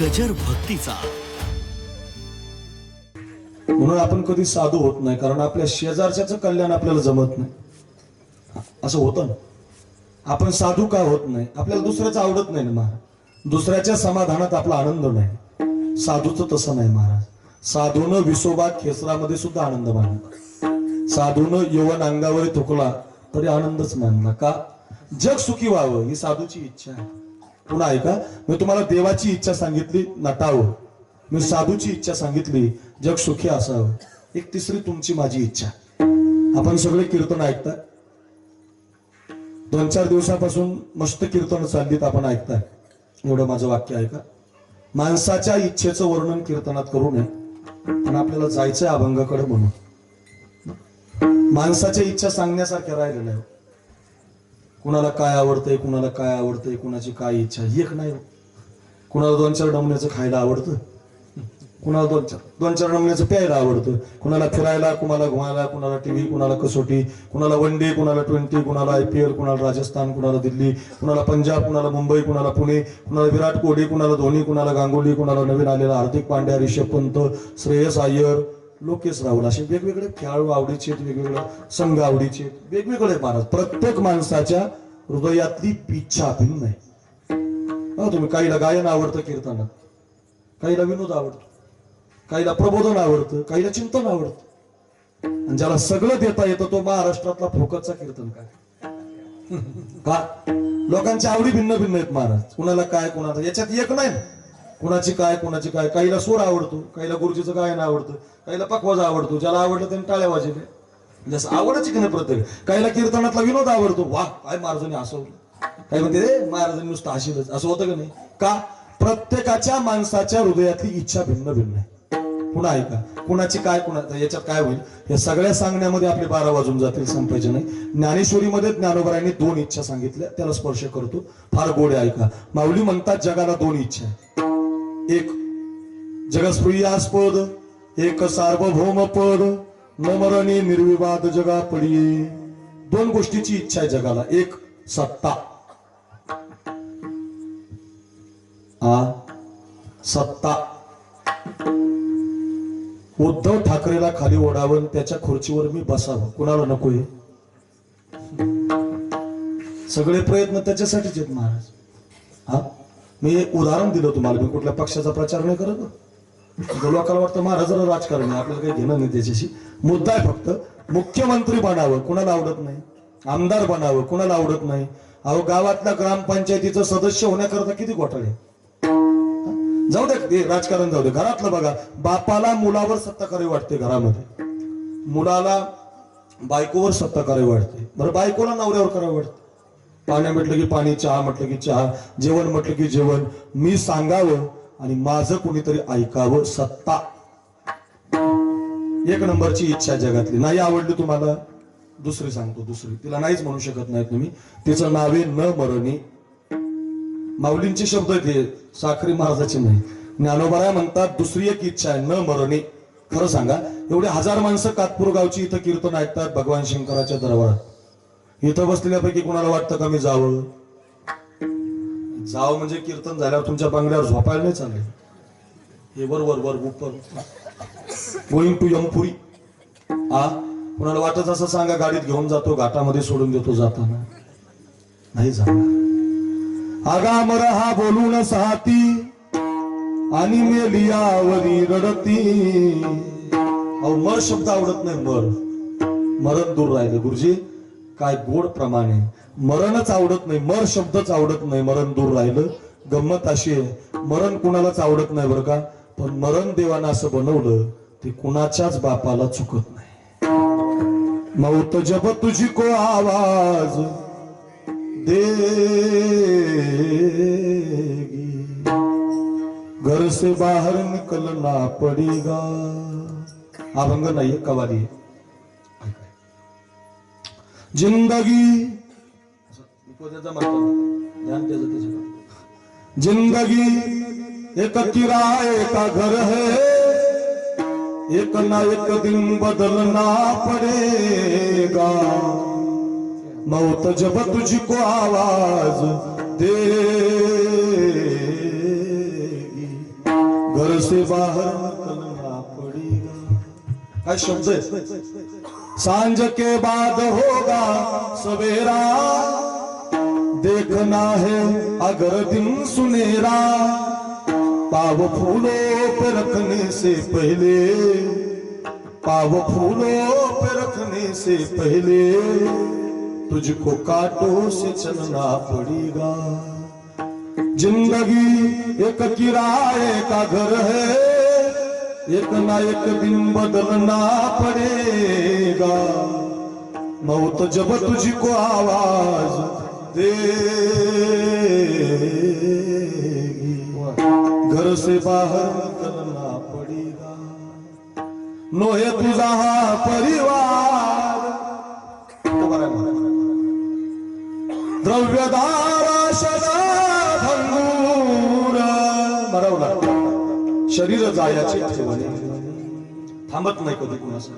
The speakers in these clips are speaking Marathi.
गजर भक्तीचा. म्हणून आपण कधी साधू होत नाही कारण आपल्या शेजारच्याच कल्याण आपल्याला जमत नाही. असं होतं ना. आपण साधू का होत नाही? आपल्याला दुसऱ्याचं आवडत नाही ना महाराज. दुसऱ्याच्या समाधानात आपला आनंद नाही. साधूचं तसं नाही महाराज. साधून विसोबा खेसरामध्ये सुद्धा आनंद मानला. साधूनं यवन अंगावर थुकला तरी आनंदच मानला. का? जग सुखी व्हावं ही साधूची इच्छा आहे. पुन्हा ऐका. मी तुम्हाला देवाची इच्छा सांगितली नटावं. मी साधूची इच्छा सांगितली जग सुखी असावं. एक तिसरी तुमची माझी इच्छा. आपण सगळे कीर्तन ऐकताय दोन चार दिवसापासून मस्त कीर्तन चाललीत आपण ऐकताय एवढं माझं वाक्य ऐका. माणसाच्या इच्छेचं वर्णन कीर्तनात करू नये पण आपल्याला जायचंय अभंगाकडे म्हणून. माणसाच्या इच्छा सांगण्यासारख्या राहिलेल्या आहे कुणाला काय आवडतंय कुणाला काय आवडतंय कुणाची काय इच्छा एक नाही हो. कुणाला दोन चार डमण्याचं खायला आवडतं? कुणाला दोन चार? दोन चार डमण्याचं प्यायला आवडतं. कुणाला फिरायला कुणाला घुमायला कुणाला टीव्ही कुणाला कसोटी कुणाला वन डे कुणाला ट्वेंटी कुणाला आय पी एल कुणाला राजस्थान कुणाला दिल्ली कुणाला पंजाब कुणाला मुंबई कुणाला पुणे कुणाला विराट कोहली कुणाला धोनी कुणाला गांगुली कुणाला नवीन आलेला हार्दिक पांड्या रिषभ पंत श्रेयस अय्यर लोकेश राहुल असे वेगवेगळे खेळाडू आवडीचे आहेत, वेगवेगळे संघ आवडीचे आहेत, वेगवेगळे महाराज प्रत्येक माणसाच्या हृदयातली इच्छा भिन्न आहे. तुम्ही काहीला गायन आवडतं कीर्तनात काहीला विनोद आवडतो काहीला प्रबोधन आवडतं काहीला चिंतन आवडतं. आणि ज्याला सगळं देता येतं तो महाराष्ट्रातला फोकसचा कीर्तन काय का? लोकांच्या आवडी भिन्न भिन्न आहेत महाराज. कुणाला काय कुणाला याच्यात एक नाही. ना. कुणाची काय कुणाची काय? काहीला सूर आवडतो काहीला गुरुजीचं गायन आवडतं काहीला पकवाज आवडतो ज्याला आवडलं त्याने टाळ्या वाजले जसं आवडायची की नाही प्रत्येक काहीला कीर्तनातला विनोद आवडतो वा काय महाराजांनी हसवलं. काय म्हणते रे महाराजांनी नुसतं हसीलच. असं होतं का नाही? का? प्रत्येकाच्या माणसाच्या हृदयातली इच्छा भिन्न भिन्न आहे. पुन्हा ऐका. कुणाची काय कुणा याच्यात काय होईल? या सगळ्या सांगण्यामध्ये आपले बारा वाजून जातील संपायचे नाही. ज्ञानेश्वरीमध्ये ज्ञानोबरायांनी दोन इच्छा सांगितल्या त्याला स्पर्श करतो. फार गोड आहे ऐका. माऊली म्हणतात जगाला दोन इच्छा आहे एक जगस्प्रियास्पद एक सार्वभौम पद न निर्विवाद जगा पडिये. दोन गोष्टीची इच्छा आहे जगाला एक सत्ता. आ सत्ता. उद्धव ठाकरेला खाली ओढावं त्याच्या खुर्चीवर मी बसावं. कुणाला नकोय सगळे प्रयत्न त्याच्यासाठीच आहेत महाराज. हा? मी एक उदाहरण दिलं तुम्हाला मी कुठल्या पक्षाचा प्रचार नाही करत. हं. लोकांना वाटतं महाराजाला राजकारण आहे आपल्याला काही घेणं नाही त्याच्याशी. मुद्दा आहे फक्त मुख्यमंत्री बनावं कुणाला आवडत नाही? आमदार बनावं कुणाला आवडत नाही? अहो गावातल्या ग्रामपंचायतीचं सदस्य होण्याकरता किती घोटाळे जाऊ दे राजकारण जाऊ दे. घरातलं बघा बापाला मुलावर सत्ता करावी वाटते घरामध्ये. मुलाला बायकोवर सत्ता करावी वाटते. बरं बायकोला नवऱ्यावर करावं वाटते. पाण्या म्हटलं की पाणी चहा म्हटलं की चहा जेवण म्हटलं की जेवण. मी सांगावं आणि माझं कोणीतरी ऐकावं सत्ता. एक नंबरची इच्छा आहे जगातली. नाही आवडली तुम्हाला? दुसरी सांगतो दुसरी. तिला नाहीच म्हणू शकत नाही तुम्ही. तिचं नावे न मरणी. माऊलींचे शब्द ते हे साखरी महाराजाचे नाही ज्ञानोबराय म्हणतात दुसरी एक इच्छा आहे न मरणी. खरं सांगा एवढे हजार माणसं कातपूर गावची इथं कीर्तन ऐकतात भगवान शंकराच्या दरबारात. इथं बसलेल्यापैकी कुणाला वाटतं का मी जावं? जावं म्हणजे कीर्तन झाल्यावर तुमच्या बंगल्यावर झोपायला नाही चालले हे वर वर वर उपर. Going to Yampuri. आ कुणाला वाटत असं सांगा गाडीत घेऊन जातो घाटामध्ये सोडून देतो जाताना. नाही जाणार. आगामर हा बोलून साती आणि मेलियावरी रडती. अहो मर शब्द आवडत नाही मर. मरण दूर राहिले गुरुजी. काय गोड प्रमाणे. मरणच आवडत नाही मर शब्दच आवडत नाही मरण दूर राहिलं. गंमत अशी आहे मरण कुणालाच आवडत नाही बरं का पण मरण देवानं असं बनवलं ते कुणाच्याच बापाला चुकत नाही. मौत जब तुझी को आवाज देगी. घर से निकल निकलना पडेगा. अभंग नाहीये कवाली आहे. ज़िंदगी. ज़िंदगी एक किराए का घर है। एक ना एक दिन बदलना पड़ेगा। मौत जब तुझको आवाज़ दे से बाहर निकलना पड़ेगा। शब्द साँझ के बाद होगा सवेरा। देखना है अगर दिन सुनेरा। पाव फूलों पर रखने से पहले। पाव फूलों पर रखने से पहले तुझको कांटों से चलना पड़ेगा। ज़िंदगी एक किराए का घर है। एक ना एक दिन बदलना पड़ेगा। मौत जब तुझको आवाज़ देगी। घर से बाहर निकलना पड़ेगा। नोहे तुझा हा परिवार द्रव्यदारा शरीर जायाचे थांबत नाही कधी कुणाचं.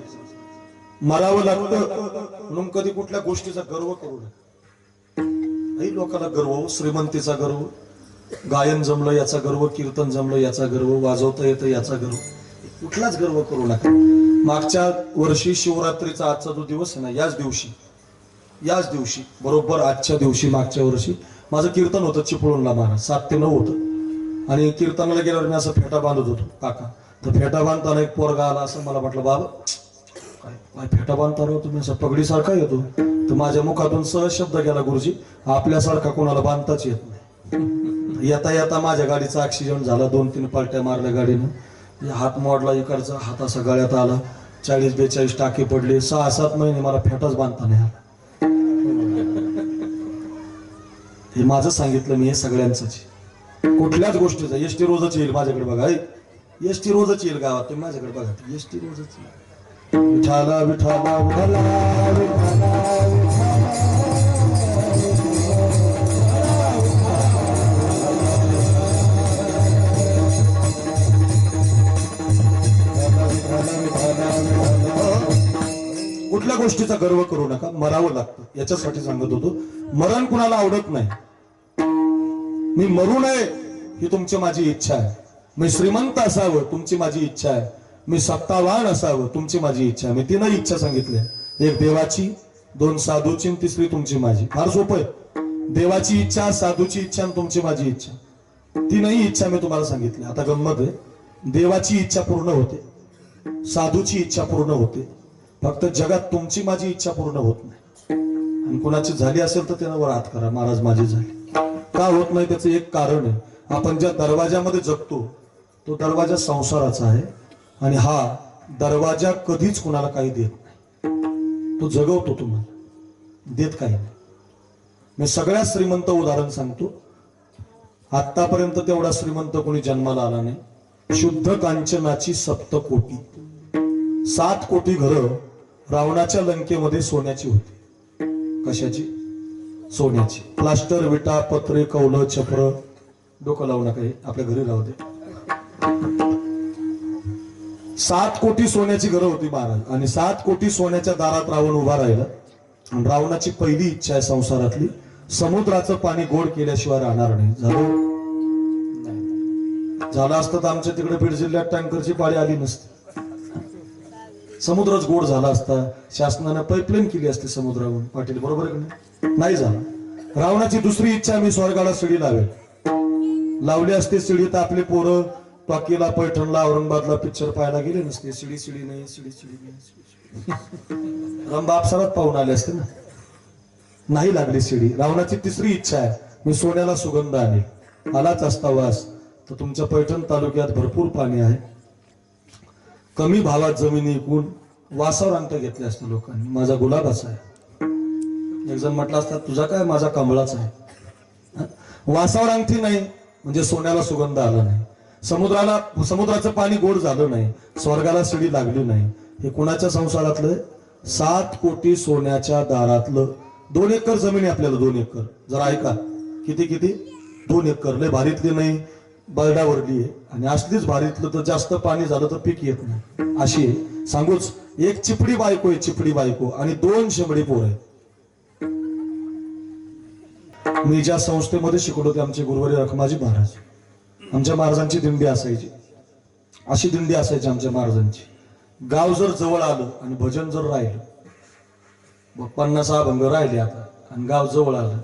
मरावं लागतं. म्हणून कधी कुठल्या गोष्टीचा गर्व करू नये लोकांना गर्व श्रीमंतीचा गर्व गायन जमलं याचा गर्व कीर्तन जमलं याचा गर्व वाजवता येतं याचा गर्व. कुठलाच गर्व करू नका. मागच्या वर्षी शिवरात्रीचा आजचा जो दिवस आहे ना याच दिवशी याच दिवशी बरोबर आजच्या दिवशी मागच्या वर्षी माझं कीर्तन होतं चिपळूणला महाराज सात ते नऊ होतं. आणि कीर्तनाला गेल्यावर मी असं फेटा बांधत होतो काका. तर फेटा बांधताना एक पोरगा आला असं मला म्हटलं बाबा काय फेटा बांधताना हो तुम्ही? असं पगडीसारखा येतो. तर माझ्या मुखातून सहज शब्द गेला गुरुजी आपल्यासारखा कोणाला बांधताच येत नाही. येता येता माझ्या गाडीचा ऍक्सिडेंट झाला दोन तीन पालट्या मारल्या गाडीनं. हात मोडला इकडचा हात असा गळ्यात आला. चाळीस बेचाळीस टाके पडले. सहा सात महिने मला फेटाच बांधता नाही आला. हे माझं सांगितलं मी हे सगळ्यांचंच आहे. कुठल्याच गोष्टीचं. एस टी रोजच येईल माझ्याकडे बघा एस टी रोजच येईल गावात ते माझ्याकडे बघा. एस टी रोजच येईल. विठाला विठाला विठाला विठाला. कुठल्या गोष्टीचा गर्व करू नका मरावं लागतं. याच्यासाठी सांगत होतो. मरण कुणाला आवडत नाही. मी मरू नये ही तुमची माझी इच्छा आहे. मी श्रीमंत असावं तुमची माझी इच्छा आहे. मी सत्तावान असावं तुमची माझी इच्छा आहे. मी तीनही इच्छा सांगितल्या एक देवाची दोन साधूची तिसरी तुमची माझी. फार सोपं आहे. देवाची इच्छा साधूची इच्छा आणि तुमची माझी इच्छा. तीनही इच्छा मी तुम्हाला सांगितल्या. आता गंमत आहे. देवाची इच्छा पूर्ण होते. साधूची इच्छा पूर्ण होते. फक्त जगात तुमची माझी इच्छा पूर्ण होत नाही. आणि कुणाची झाली असेल तर त्यानं वर हात करा. महाराज माझी झाली. का होत नाही त्याचं एक कारण आहे. आपण ज्या दरवाजामध्ये जगतो तो दरवाजा संसाराचा आहे आणि हा दरवाजा कधीच कुणाला काही देत नाही. तो जगवतो तुम्हाला. देत काही नाही. मी सगळ्यात श्रीमंत उदाहरण सांगतो. आतापर्यंत तेवढा श्रीमंत कोणी जन्माला आला नाही. शुद्ध कांचनाची सप्त कोटी सात कोटी घरं रावणाच्या लंकेमध्ये सोन्याची होती. कशाची? सोन्याची. प्लास्टर विटा पत्रे कौल छपर. डोकं लावू नका आपल्या घरी राहू दे. सात कोटी सोन्याची घरं होती महाराज. आणि सात कोटी सोन्याच्या दारात रावण उभा राहिला. रावणाची पहिली इच्छा आहे संसारातली. समुद्राचं पाणी गोड केल्याशिवाय राहणार नाही. झालं? झालं असतं तर आमच्या तिकडे बीड जिल्ह्यात टँकरची पाळी आली नसती. समुद्रच गोड झाला असता शासनानं पाईपलाईन केली असती समुद्रावरून. पाटील बरोबर नाही? झाला. रावणाची दुसरी इच्छा मी स्वर्गाला सीडी लावेल. लावली असते शिडी तर आपले पोरं पाकीला पैठणला औरंगाबादला पिक्चर पाहायला गेले नसते. शिडी शिडी नाही शिडी शिडी नाही रंबा अप्सरात पाहून आले असते ना. नाही लागली शिडी रावणाची तिसरी इच्छा आहे. मी सोन्याला सुगंध आणेल. आलाच असता वास. तर तुमच्या पैठण तालुक्यात भरपूर पाणी आहे. कमी भावात जमिनी विकून वासावर अंत घेतले असते लोकांनी. माझा गुलाबाचा आहे. एक जण म्हटला असता तुझा काय? माझा कमळाचा आहे. वासावर अंगठी नाही म्हणजे सोन्याला सुगंध आला नाही. समुद्राला समुद्राचं पाणी गोड झालं नाही. स्वर्गाला शिडी लागली नाही. हे कुणाच्या संसारातलं? सात कोटी सोन्याच्या दारातलं. दोन एकर जमीन आहे आपल्याला दोन एकर. जरा ऐका. किती किती? दोन एकर. लय भारीतली नाही. बरडावरली आहे. आणि असलीच भारीतलं तर जास्त पाणी झालं तर पीक येत नाही. अशी आहे. सांगूच एक चिपडी बायको आहे चिपडी बायको. आणि दोन शेंबडी पोर आहेत. मी ज्या संस्थेमध्ये शिकलो ते आमचे गुरुवारी रखमाजी महाराज. आमच्या महाराजांची दिंडी असायची. अशी दिंडी असायची आमच्या महाराजांची. गाव जर जवळ आलं आणि भजन जर राहिलं मग पन्नास अभंग राहिले आता आणि गाव जवळ आलं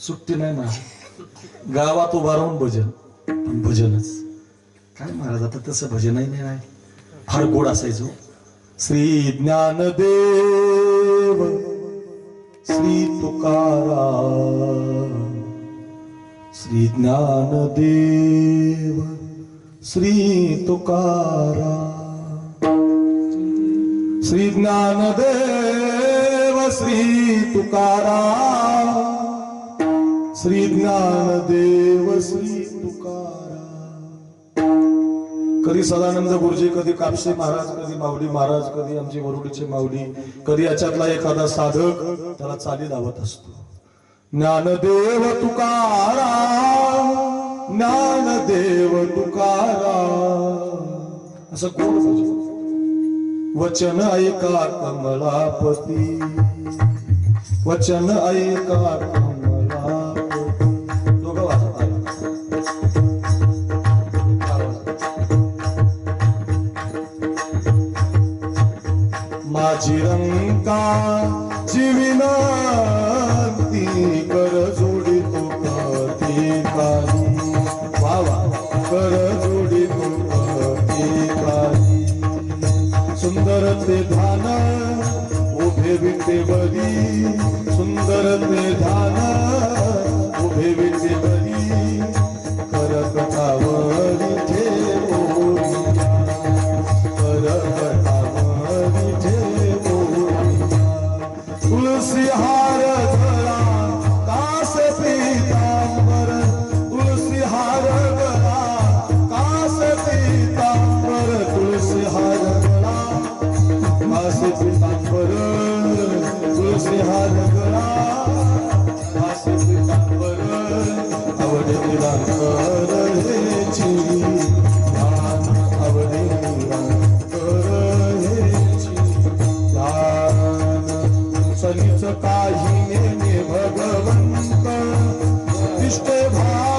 सुट्टी नाही ना गावात उभा राहून भजन. भजनच. काय महाराज आता तसं भजनही नाही आहे फार गोड असायचो हो. श्री ज्ञानदेव श्री तुकाराम श्री ज्ञानदेव श्री तुकाराम श्री ज्ञानदेव श्री तुकाराम श्री ज्ञानदेव श्री कधी सदानंद गुरुजी कधी कापसे महाराज कधी माऊली महाराज कधी आमची वरुडीची माऊली कधी याच्यातला एखादा साधक त्याला चाली लावत असतो. ज्ञानदेव तुकाराम ज्ञानदेव तुकाराम. असं कोण वचन ऐका कमलापती वचन ऐका चिरंका रंका विनंती कर जोडी तो कधी काही वा. कर जोडी तो कधी काही सुंदर ते धान उभे विटे बरी सुंदर ते ध्यान सनीच काही नेमे भगवंत इष्टे भाव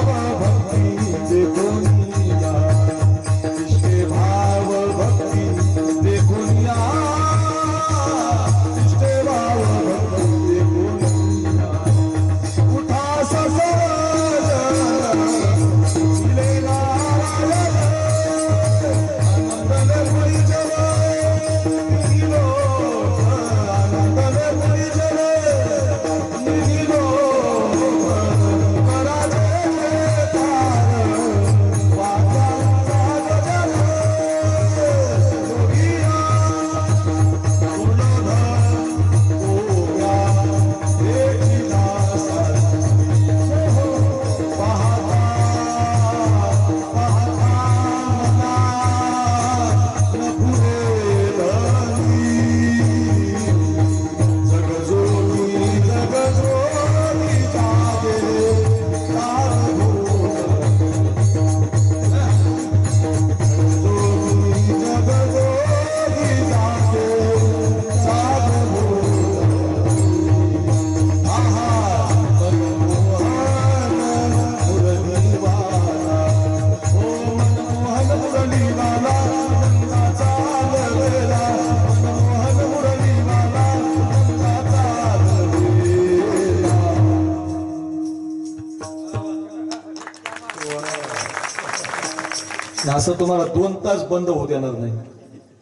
असं तुम्हाला दोन तास बंद होत येणार नाही.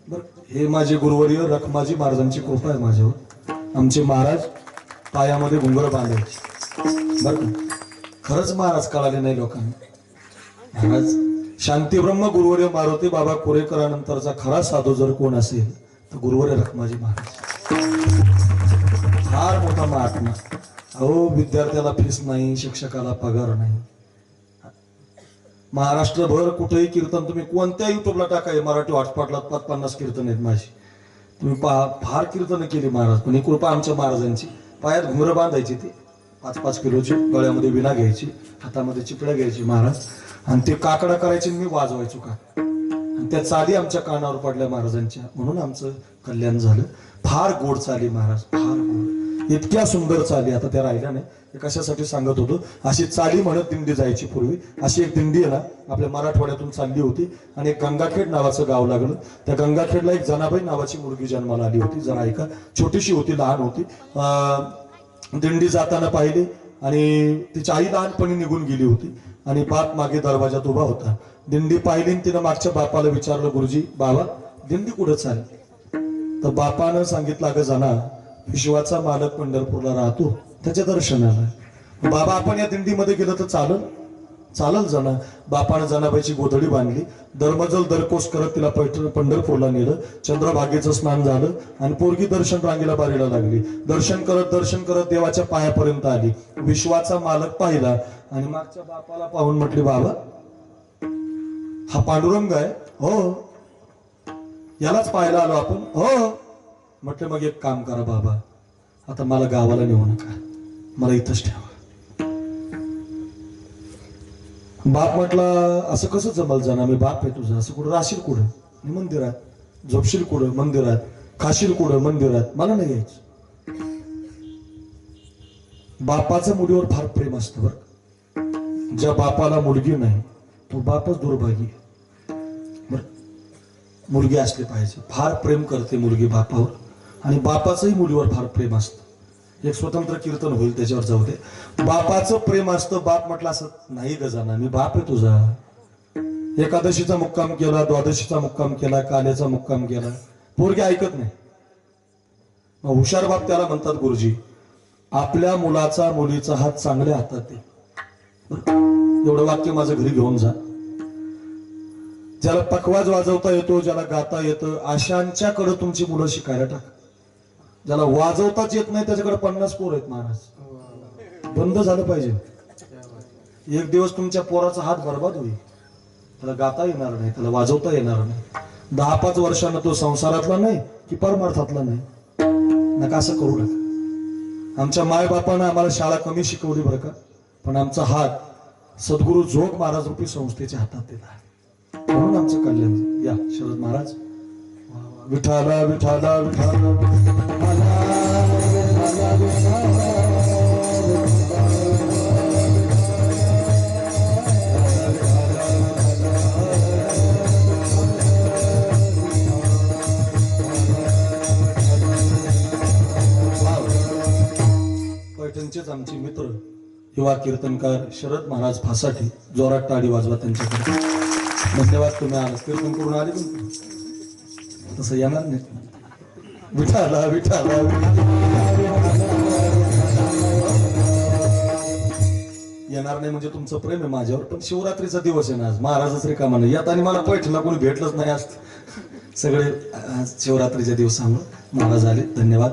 बर हे माझे गुरुवर्य रखमाजी महाराजांची कृपा आहे माझ्यावर. आमचे महाराज पायामध्ये घुंगर बांधायचे बर खरंच महाराज कळाले नाही लोकांना. महाराज शांतीब्रह्म गुरुवर्य मारुती बाबा कोरेकरानंतरचा खरा साधू जर कोण असेल तर गुरुवर्य रखमाजी महाराज. फार मोठा महात्मा. अहो विद्यार्थ्याला फीस नाही शिक्षकाला पगार नाही. महाराष्ट्रभर कुठेही कीर्तन तुम्ही कोणत्या युट्यूबला टाकाय मराठी हॉटस्पॉटला पाच पन्नास कीर्तन आहेत माझी. तुम्ही पहा फार कीर्तन केली महाराज. पण ही कृपा आमच्या महाराजांची. पायात घुंगरं बांधायची ती. पाच पाच किलोची गळ्यामध्ये विना घ्यायची हातामध्ये चिपड्या घ्यायची महाराज. आणि ते काकडा करायचे आणि मी वाजवायचो का आणि त्या चाली आमच्या कानावर पडल्या महाराजांच्या. म्हणून आमचं कल्याण झालं. फार गोड चाली महाराज फार गोड. इतक्या सुंदर चाली आता त्या राहिल्या नाही कशासाठी सांगत होतो? अशी चाली म्हणत दिंडी जायची पूर्वी. अशी एक दिंडी आहे ना आपल्या मराठवाड्यातून चालली होती आणि एक गंगाखेड नावाचं गाव लागलं. त्या गंगाखेडला एक जनाबाई नावाची मुलगी जन्माला आली होती. जरा ऐका. छोटीशी होती लहान होती. अं, दिंडी जाताना पाहिली आणि तिची आई लहानपणी निघून गेली होती आणि बाप मागे दरवाजात उभा होता. दिंडी पाहिली आणि तिनं मागच्या बापाला विचारलं गुरुजी बाबा दिंडी कुठं चालली? तर बापानं सांगितलं अगं जाना विश्वाचा मालक पंढरपूरला राहतो त्याच्या दर्शनाला. बाबा आपण या दिंडीमध्ये गेलं तर चालल? चालल जाना बापानं जनाबाईची गोधडी बांधली. दरमजल दरकोस करत तिला पैठ पंढरपूरला नेलं. चंद्रभागेचं स्नान झालं आणि पोरगी दर्शन रांगेला बारीला लागली. दर्शन करत दर्शन करत देवाच्या पायापर्यंत आली. विश्वाचा मालक पाहिला आणि मागच्या बापाला पाहून म्हटली बाबा हा पांडुरंग आहे. हो. यालाच पाहायला आलो आपण. हो. म्हटलं मग एक काम करा बाबा. आता मला गावाला नेऊ नका. मला इथंच ठेवा. बाप म्हटला असं कसं जमल जाणार मी बाप आहे तुझं. असं कुठं? राशील कुठं? मंदिरात. झोपशील कुठं? मंदिरात. खाशील कुठं? मंदिरात. मला नाही यायचं. बापाचं मुलीवर फार प्रेम असतं बरं ज्या बापाला मुलगी नाही तो बापच दुर्भागी बर मुलगी असली पाहिजे. फार प्रेम करते मुलगी बापावर. आणि बापाचंही मुलीवर फार प्रेम असतं. एक स्वतंत्र कीर्तन होईल त्याच्यावर जाऊ दे. बापाचं प्रेम असतं बाप म्हटलं असं नाही गजाना मी बाप आहे तुझा. एकादशीचा मुक्काम केला द्वादशीचा मुक्काम केला काल्याचा मुक्काम केला. पोरगे ऐकत नाही. मग हुशार बाप त्याला म्हणतात गुरुजी आपल्या मुलाचा मुलीचा हात चांगल्या हातात आहे. एवढं वाक्य माझं घरी घेऊन जा. ज्याला पकवाज वाजवता येतो ज्याला गाता येतं अशांच्याकडे तुमची मुलं शिकायला टाका. ज्याला वाजवताच येत नाही त्याच्याकडे पन्नास पोर आहेत महाराज बंद झालं पाहिजे. एक दिवस तुमच्या पोराचा हात बर्बाद होईल. त्याला गाता येणार नाही त्याला वाजवता येणार नाही. दहा पाच वर्षानं तो संसारातला नाही की परमार्थातला नाही. नका असं करू नका. आमच्या मायबापानं आम्हाला शाळा कमी शिकवली बरं का? पण आमचा हात सद्गुरू जोग महाराज रूपी संस्थेच्या हातात दिला म्हणून आमचं कल्याण. या शरद महाराज. विठाला विठाला विठाला पैठणचेच आमचे मित्र युवा कीर्तनकार शरद महाराज फासाठी जोरात टाळी वाजवा त्यांच्याकडे धन्यवाद तुम्ही आलात. कीर्तन करून आले पण तसं येणार नाही. विठाला विठाला येणार नाही म्हणजे तुमचं प्रेम आहे माझ्यावर पण शिवरात्रीचा दिवस आहे ना आज. महाराजच रिकामानं. नाही यात आणि मला पैठला कोणी भेटलंच नाही आज. सगळे आज शिवरात्रीच्या दिवसामुळे महाराज आले. धन्यवाद.